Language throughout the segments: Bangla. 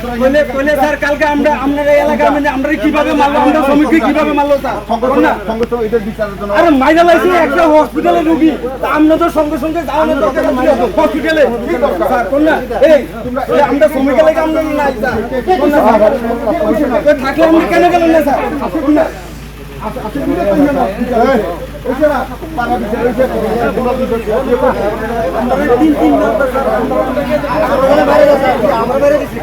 কইলে কইলে স্যার কালকে আমরা এই এলাকার মানে আমরা কীভাবে মারলো আমরা শ্রমিককে কীভাবে মারলো স্যার আরে মাইরা লাইছে একটা হসপিটালে রুগী আমরা তো সঙ্গে সঙ্গে যাওয়ানোর দরকার হসপিটালে স্যার কোন না এই আমরা শ্রমিকের লাগে আমরা নাই স্যার থাকলে আমরা কেন গেলেন না স্যার কোন না? আমাদের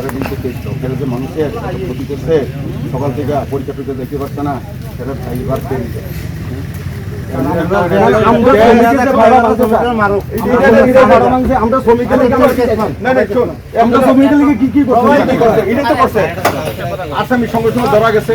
তারা কিন্তু সেটা যে মানুষের ক্ষতি করছে সকাল থেকে পরীক্ষা টরীক্ষা দেখতে পাচ্ছে না সেটা ফাইবার পেয়ে আমরা শ্রমিকের লিগে কি কি করছে? এটাই তো করছে। আসামি সঙ্গে সঙ্গে ধরা গেছে।